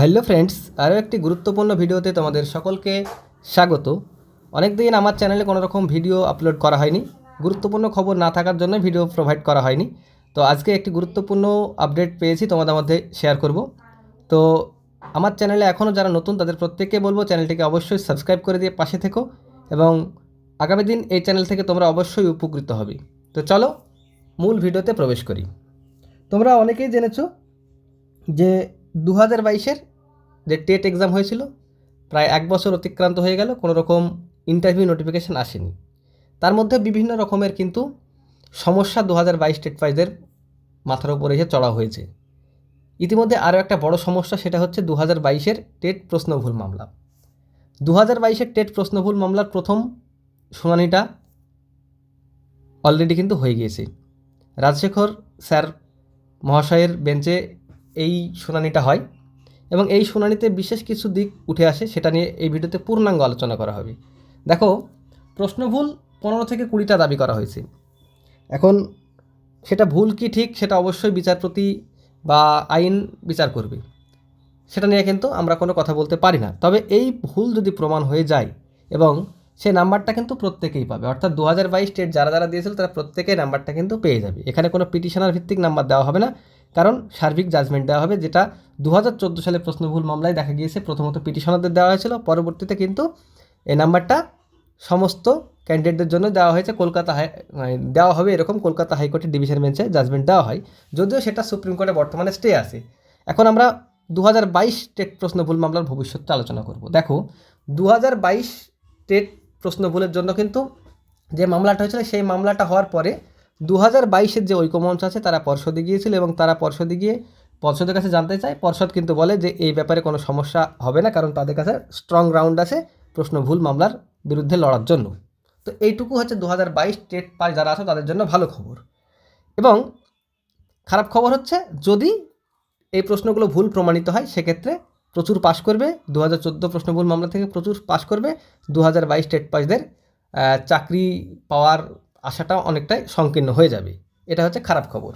Hello friends, আরও একটি গুরুত্বপূর্ণ ভিডিওতে তোমাদের সকলকে স্বাগত। অনেক দিন আমার চ্যানেলে কোনো রকম ভিডিও আপলোড করা হয়নি। গুরুত্বপূর্ণ খবর না থাকার জন্য ভিডিও প্রোভাইড করা হয়নি। তো আজকে একটি গুরুত্বপূর্ণ আপডেট পেয়েছি তোমাদের মধ্যে শেয়ার করব। তো আমার চ্যানেলে এখনও যারা নতুন, তাদের প্রত্যেককে বলব চ্যানেলটিকে অবশ্যই সাবস্ক্রাইব করে দিয়ে পাশে থেকো এবং আগামী দিন এই চ্যানেল থেকে তোমরা অবশ্যই উপকৃত হবে। তো চলো মূল ভিডিওতে প্রবেশ করি। তোমরা অনেকেই জেনেছো যে দু হাজার বাইশের যে টেট এক্সাম হয়েছিল, প্রায় এক বছর অতিক্রান্ত হয়ে গেল, কোনো রকম ইন্টারভিউ নোটিফিকেশান আসেনি। তার মধ্যে বিভিন্ন রকমের কিন্তু সমস্যা দু হাজার বাইশ টেট পাইজের মাথার উপরে এসে চড়া হয়েছে। ইতিমধ্যে আরও একটা বড় সমস্যা, সেটা হচ্ছে দু হাজার বাইশের টেট প্রশ্নভুল মামলা। দু হাজার বাইশের টেট প্রশ্নভুল মামলার প্রথম শুনানিটা অলরেডি কিন্তু হয়ে গিয়েছে। রাজশেখর স্যার মহাশয়ের বেঞ্চে এই শুনানিটা হয় এবং এই শুনানিতে বিশেষ কিছু দিক উঠে আসে সেটা নিয়ে এই ভিডিওতে পূর্ণাঙ্গ আলোচনা করা হবে। দেখো প্রশ্ন ভুল পনেরো থেকে কুড়িটা দাবি করা হয়েছে। এখন সেটা ভুল কি ঠিক সেটা অবশ্যই বিচারপতি বা আইন বিচার করবে। সেটা নিয়ে কিন্তু আমরা কোনো কথা বলতে পারি না। তবে এই ভুল যদি প্রমাণ হয়ে যায় এবং সেই নাম্বারটা কিন্তু প্রত্যেকেই পাবে, অর্থাৎ দু হাজার বাইশ স্টেট যারা যারা দিয়েছিল তারা প্রত্যেকেই নাম্বারটা কিন্তু পেয়ে যাবে। এখানে কোনো পিটিশনার ভিত্তিক নাম্বার দেওয়া হবে না। কারণ সার্বিক জাজমেন্ট দেওয়া হবে, যেটা দু হাজার চোদ্দ সালে প্রশ্নভুল মামলায় দেখা গিয়েছে। প্রথমত পিটিশনারদের দেওয়া হয়েছিল, পরবর্তীতে কিন্তু এই নাম্বারটা সমস্ত ক্যান্ডিডেটদের জন্য দেওয়া হয়েছে। কলকাতা হাই মানে দেওয়া হবে এরকম কলকাতা হাইকোর্টের ডিভিশন বেঞ্চে জাজমেন্ট দেওয়া হয়। যদিও সেটা সুপ্রিম কোর্টে বর্তমানে স্টে আছে। এখন আমরা দু হাজার বাইশ টেট প্রশ্নভুল মামলার ভবিষ্যৎটা আলোচনা করব। দেখো দু হাজার বাইশ টেট প্রশ্নভুলের জন্য কিন্তু যে মামলাটা হয়েছিল, সেই মামলাটা হওয়ার পরে দু হাজার বাইশের যে ঐক্যমঞ্চ আছে, তারা পর্ষদে গিয়েছিল এবং তারা পর্ষদে গিয়ে পর্ষদের কাছে জানতে চায়। পর্ষদ কিন্তু বলে যে, এই ব্যাপারে কোনো সমস্যা হবে না, কারণ তাদের কাছে স্ট্রং গ্রাউন্ড আছে, প্রশ্ন ভুল মামলার বিরুদ্ধে লড়ার জন্য। তো এইটুকু হচ্ছে দু হাজার বাইশ স্টেট পাস যারা আছে, তাদের জন্য ভালো খবর। এবং খারাপ খবর হচ্ছে, যদি এই প্রশ্নগুলো ভুল প্রমাণিত হয়, সেক্ষেত্রে প্রচুর পাশ করবে। দু হাজার চোদ্দ প্রশ্ন ভুল মামলা থেকে প্রচুর পাশ করবে। দু হাজার বাইশ স্টেট পাসদের চাকরি পাওয়ার আশাটা অনেকটাই সংকীর্ণ হয়ে যাবে। এটা হচ্ছে খারাপ খবর।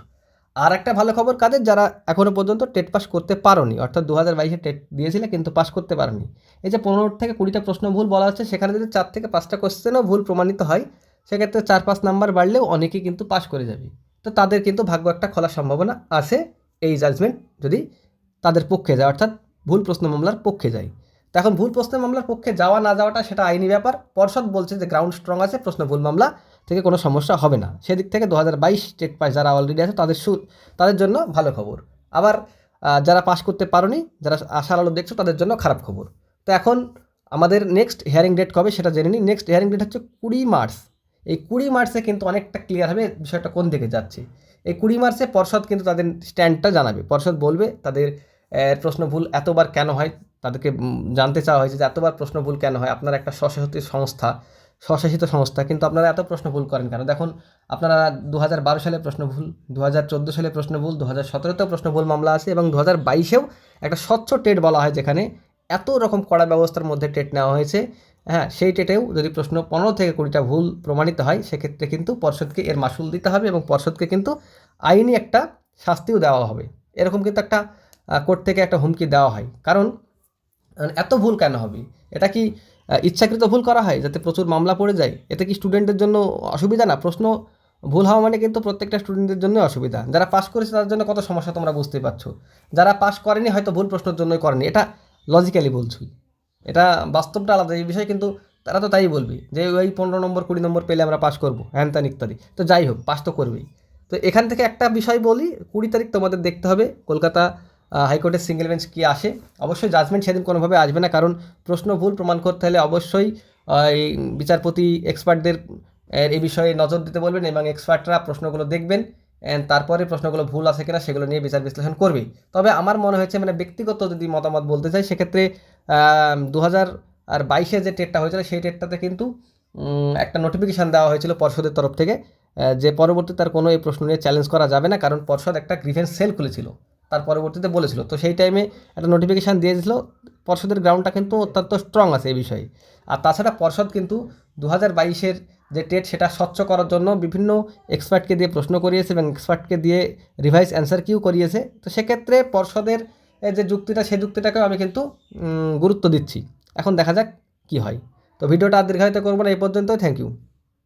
আর একটা ভালো খবর কাদের? যারা এখনও পর্যন্ত টেট পাস করতে পারোনি, অর্থাৎ দু হাজার বাইশে টেট দিয়েছিলে কিন্তু পাস করতে পারোনি। এই যে পনেরো থেকে কুড়িটা প্রশ্ন ভুল বলা হচ্ছে, সেখানে যদি চার থেকে পাঁচটা কোশ্চেনও ভুল প্রমাণিত হয়, সেক্ষেত্রে চার পাঁচ নাম্বার বাড়লেও অনেকেই কিন্তু পাস করে যাবে। তো তাদের কিন্তু ভাগ্য একটা খোলার সম্ভাবনা আছে, এই জাজমেন্ট যদি তাদের পক্ষে যায়, অর্থাৎ ভুল প্রশ্ন মামলার পক্ষে যায়। তো এখন ভুল প্রশ্ন মামলার পক্ষে যাওয়া না যাওয়াটা সেটা আইনি ব্যাপার। পর্ষদ বলছে যে গ্রাউন্ড স্ট্রং আছে, প্রশ্ন ভুল মামলা থেকে কোনো সমস্যা হবে না। সেদিক থেকে দু হাজার বাইশ স্টেট পাস যারা অলরেডি আছে, তাদের সু তাদের জন্য ভালো খবর। আবার যারা পাস করতে পারোনি, যারা আশার আলো দেখছ, তাদের জন্য খারাপ খবর। তো এখন আমাদের নেক্সট হিয়ারিং ডেট কবে সেটা জেনে নিই। নেক্সট হিয়ারিং ডেট হচ্ছে কুড়ি মার্চ। এই কুড়ি মার্চে কিন্তু অনেকটা ক্লিয়ার হবে বিষয়টা কোন দিকে যাচ্ছে। এই কুড়ি মার্চে পর্ষদ কিন্তু তাদের স্ট্যান্ডটা জানাবে। পর্ষদ বলবে, তাদের প্রশ্ন ভুল এতবার কেন হয়? তাদেরকে জানতে চাওয়া হয়েছে যে এতবার প্রশ্ন ভুল কেন হয়? আপনার একটা স্বশাসিত সংস্থা স্বশাসিত সংস্থা, কিন্তু আপনারা এত প্রশ্ন ভুল করেন কেন? দেখুন, আপনারা দু হাজার বারো সালে প্রশ্ন ভুল দু হাজার চোদ্দ সালে প্রশ্ন ভুল দু হাজার সতেরোতেও প্রশ্ন ভুল মামলা আছে এবং দু হাজার বাইশেও একটা স্বচ্ছ টেট বলা হয় যেখানে এত রকম কড়া ব্যবস্থার মধ্যে টেট নেওয়া হয়েছে। হ্যাঁ সেই টেটেও যদি প্রশ্ন পনেরো থেকে কুড়িটা ভুল প্রমাণিত হয়, সেক্ষেত্রে কিন্তু পর্ষদকে এর মাসুল দিতে হবে এবং পর্ষদকে কিন্তু আইনি একটা শাস্তিও দেওয়া হবে। এরকম কিন্তু একটা কোর্ট থেকে একটা হুমকি দেওয়া হয়। কারণ, এত ভুল কেন হবে? এটা কি ইচ্ছাকৃত ভুল করা হয় যাতে প্রচুর মামলা পড়ে যায়? এতে কি স্টুডেন্টদের জন্য অসুবিধা? না, প্রশ্ন, ভুল হওয়া মানে কিন্তু প্রত্যেকটা স্টুডেন্টদের জন্য অসুবিধা। যারা পাস করেছে তাদের জন্য কত সমস্যা তোমরা বুঝতে পারছ। যারা পাস করেনি হয়তো ভুল প্রশ্নের জন্যই করেনি। এটা লজিক্যালি বলছি। এটা বাস্তবটা আলাদা। এই বিষয়ে কিন্তু তারা তো তাই বলবে যে, ওই পনেরো নম্বর, কুড়ি নম্বর পেলে আমরা পাস করব। হ্যান ত্যান ইত্যাদি। তো যাই হোক পাস তো করবেই। তো এখান থেকে একটা বিষয় বলি, কুড়ি তারিখ তোমাদের দেখতে হবে। কলকাতা হাইকোর্টের সিঙ্গেল বেঞ্চ কী আসে? অবশ্যই জাজমেন্ট সেদিন কোনোভাবে আসবে না, কারণ প্রশ্ন ভুল প্রমাণ করতে হলে অবশ্যই এই বিচারপতি এক্সপার্টদের এই বিষয়ে নজর দিতে বলবেন এবং এক্সপার্টরা প্রশ্নগুলো দেখবেন অ্যান্ড তারপরে প্রশ্নগুলো ভুল আছে কিনা সেগুলো নিয়ে বিচার বিশ্লেষণ করবে তবে আমার মনে হয়েছে মানে ব্যক্তিগত যদি মতামত বলতে চাই, সেক্ষেত্রে দু হাজার আর বাইশে যে টেটটা হয়েছিল, সেই টেটটাতে কিন্তু একটা নোটিফিকেশান দেওয়া হয়েছিল পর্ষদের তরফ থেকে যে পরবর্তী তার কোনো এই প্রশ্ন নিয়ে চ্যালেঞ্জ করা যাবে না, কারণ পর্ষদ একটা গ্রিভেন্স সেল খুলেছিল। তার পরবর্তীতে বলেছিল। তো সেই টাইমে একটা নোটিফিকেশান দিয়ে দিয়েছিল, পর্ষদের গ্রাউন্ডটা কিন্তু অত্যন্ত স্ট্রং আছে এই বিষয়ে। আর তাছাড়া পর্ষদ কিন্তু দু হাজার বাইশের যে টেট সেটা স্বচ্ছ করার জন্য বিভিন্ন এক্সপার্টকে দিয়ে প্রশ্ন করিয়েছে এবং এক্সপার্টকে দিয়ে রিভাইস অ্যান্সার কিউ করিয়েছে। তো সেক্ষেত্রে পর্ষদের যে যুক্তিটা, সেই যুক্তিটাকেও আমি কিন্তু গুরুত্ব দিচ্ছি। এখন দেখা যাক কি হয়। তো ভিডিওটা আর দীর্ঘায়িত করব না, এই পর্যন্তই। Thank you